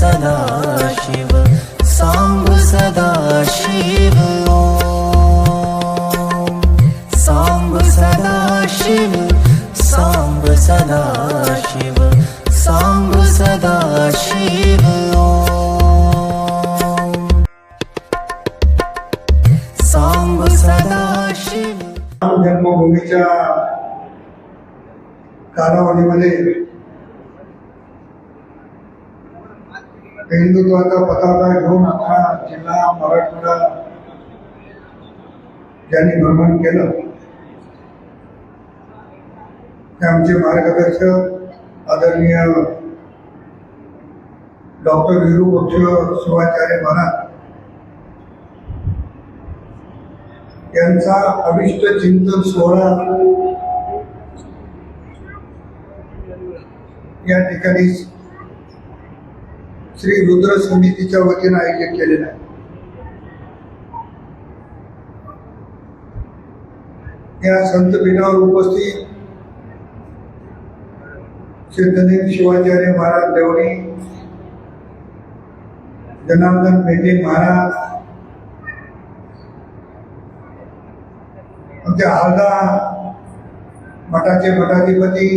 सदा शिव सांब सदा शिव ओम सांब सदा शिव सांब सदा शिव सांब सदा शिव ओम सांब सदा शिव राम जन्मभूमीच्या कालावधीमध्ये हिंदुत्वाचा पताका घेऊन आता जिल्हा मराठवाडा ज्यांनी भ्रमण केलं. ते आमचे मार्गदर्शक आदरणीय डॉक्टर विरूपक्ष शिवाचार्य महाराज यांचा अविष्ट चिंतन सोहळा या ठिकाणी श्री रुद्र समितीच्या वतीनं आयोजित केलेलं आहे. या संत पीठावर उपस्थित सिद्धदेव शिवाचार्य महाराज देवणी जनार्दन मेटे महाराज आमच्या हालदा मठाचे मठाधिपती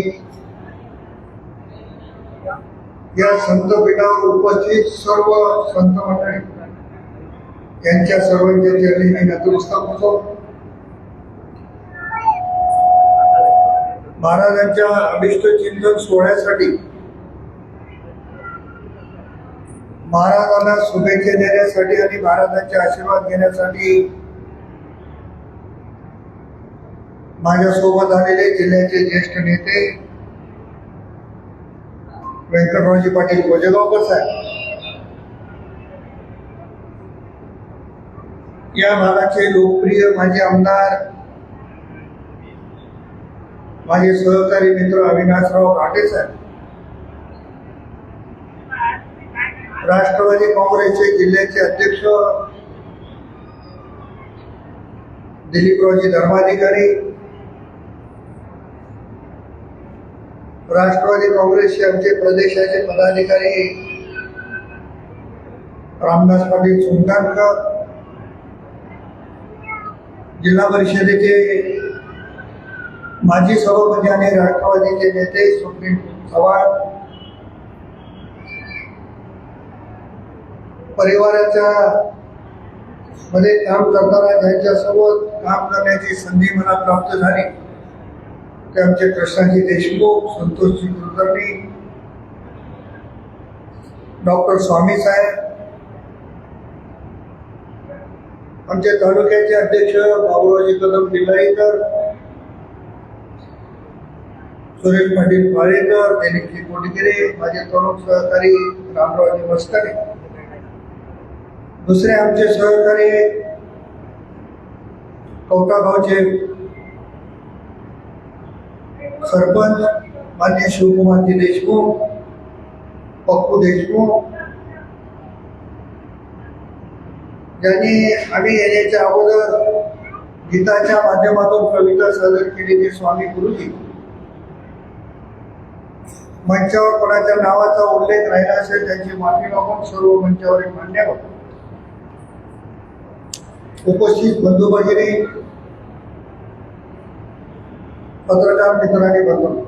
या संत पीठावर उपस्थित सर्व संत मंडळी. यांच्या सर्वांच्या चरणी मी नतमस्तक होतो. महाराजांच्या अभिष्ट चिंतन सोहळ्यासाठी महाराजांना शुभेच्छा देण्यासाठी आणि महाराजांचे आशीर्वाद घेण्यासाठी माझ्यासोबत आलेले जिल्ह्याचे ज्येष्ठ नेते व्यंकटरावजी पाटील गोजेगावकर साहेब या भागाचे लोकप्रिय माजी आमदार माझे सहकारी मित्र अविनाशराव काटे साहेब. राष्ट्रवादी काँग्रेसचे जिल्ह्याचे अध्यक्ष दिलीपरावजी धर्माधिकारी राष्ट्रवादी काँग्रेसचे आमचे प्रदेशाचे पदाधिकारी रामदास पाटील सुलतानकर जिल्हा परिषदेचे माजी सभापती आणि राष्ट्रवादीचे नेते सुप्रीम चव्हाण परिवाराच्या मध्ये काम करताना त्यांच्यासोबत काम करण्याची संधी मला प्राप्त झाली. ते आमचे कृष्णाजी देशमुख संतोषजी कुलकर्णी डॉक्टर स्वामी साहेब आमचे तालुक्याचे अध्यक्ष बाबुरावजी कदम दिलाईकर सुरेश पाटील पाळेकर दिलीपजी कोटगिरे माझे तरुण सहकारी रामरावजी मस्करे. दुसरे आमचे सहकारी कवटा सरपंच मान्य शिवकुमारजी देशमुख पप्पू देशमुख यांनी आम्ही येण्याच्या अगोदर गीताच्या माध्यमातून कविता सादर केलेली स्वामी गुरुजी. मंचावर कोणाच्या नावाचा उल्लेख राहिला असेल त्यांची माफी मागून सर्व मंचावर मान्यवर उपस्थित बंधू भगिनी पत्रकार मित्रांनी बनवलं.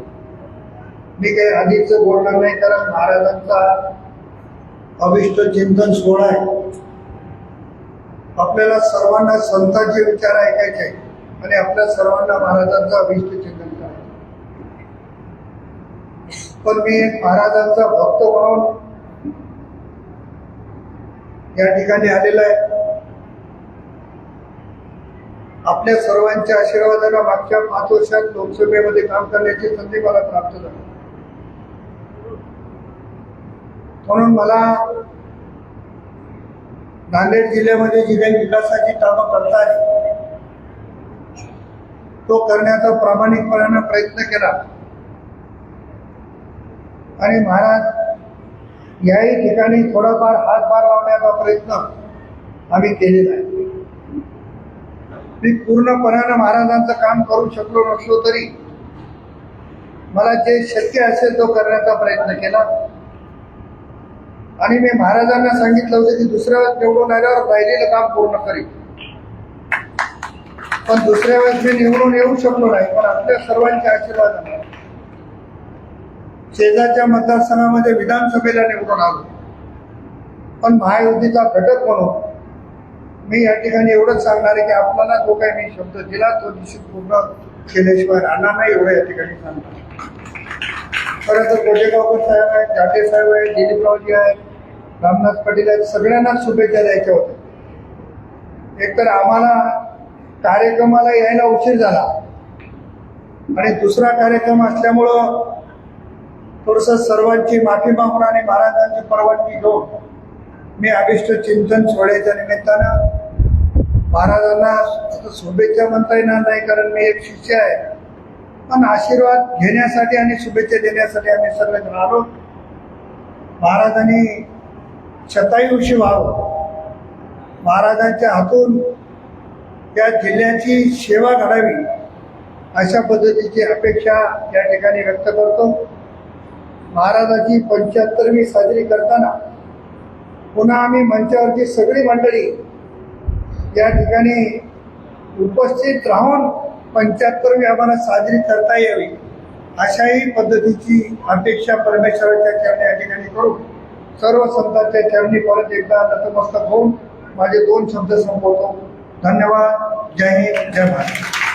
मी काही आधीच बोलणार नाही कारण महाराजांचा अविष्ट चिंतन सोहळा आहे. आपल्याला सर्वांना संतांचे विचार ऐकायचे आणि आपल्या सर्वांना महाराजांचा अविष्ट चिंतन करायचं पण मी एक महाराजांचा भक्त म्हणून या ठिकाणी आलेला आहे. आपल्या सर्वांच्या आशीर्वादाला मागच्या पाच वर्षात लोकसभेमध्ये काम करण्याची संधी मला प्राप्त झाली. म्हणून मला नांदेड जिल्ह्यामध्ये जी काही विकासाची कामं करता आली तो करण्याचा प्रामाणिकपणानं प्रयत्न केला. आणि महाराज याही ठिकाणी थोडाफार हातभार लावण्याचा प्रयत्न आम्ही केलेला आहे. मी पूर्णपणानं महाराजांचं काम करू शकलो नसलो तरी मला जे शक्य असेल तो करण्याचा प्रयत्न केला. आणि मी महाराजांना सांगितलं होतं की दुसऱ्या वेळेस निवडून आल्यावर राहिलेलं काम पूर्ण करीन. पण दुसऱ्या वेळेस मी निवडून येऊ शकलो नाही पण आपल्या सर्वांच्या आशीर्वादाने शेजारच्या मतदारसंघामध्ये विधानसभेला निवडून आलो. पण महायुतीचा घटक म्हणून मी या ठिकाणी एवढंच सांगणार आहे की आपल्याला जो काही मी शब्द दिला तो निश्चित पूर्ण केल्याशिवाय राहणार नाही एवढं या ठिकाणी सांगणार खरं तर गोटेगावकर साहेब आहेत जाटे साहेब आहेत दिलीपरावजी आहेत रामनाथ पाटील आहेत सगळ्यांनाच शुभेच्छा द्यायच्या होत्या. एकतर आम्हाला कार्यक्रमाला यायला उशीर झाला आणि दुसरा कार्यक्रम असल्यामुळं थोडस सर्वांची माफी मागून आणि महाराजांची परवानगी घेऊन मी अभिष्ट चिंतन सोहळ्याच्या निमित्तानं महाराजांना आता शुभेच्छा म्हणता येणार नाही कारण मी एक शिष्य आहे. पण आशीर्वाद घेण्यासाठी आणि शुभेच्छा देण्यासाठी आम्ही सगळेजण आलो. महाराजांनी शतायुषी व्हावं. महाराजांच्या हातून त्या जिल्ह्याची सेवा घडावी अशा पद्धतीची अपेक्षा या ठिकाणी व्यक्त करतो. महाराजाची पंच्याहत्तरवी साजरी करताना पुन्हा आम्ही मंचावरची सगळी मंडळी या ठिकाणी उपस्थित राहून पंच्याहत्तरवी आम्हाला साजरी करता यावी अशाही पद्धतीची अपेक्षा परमेश्वराच्या चरणी या ठिकाणी करून सर्व संतांच्या चरणी परत एकदा नतमस्तक होऊन माझे दोन शब्द संपवतो. धन्यवाद. जय हिंद. जय महाराष्ट्र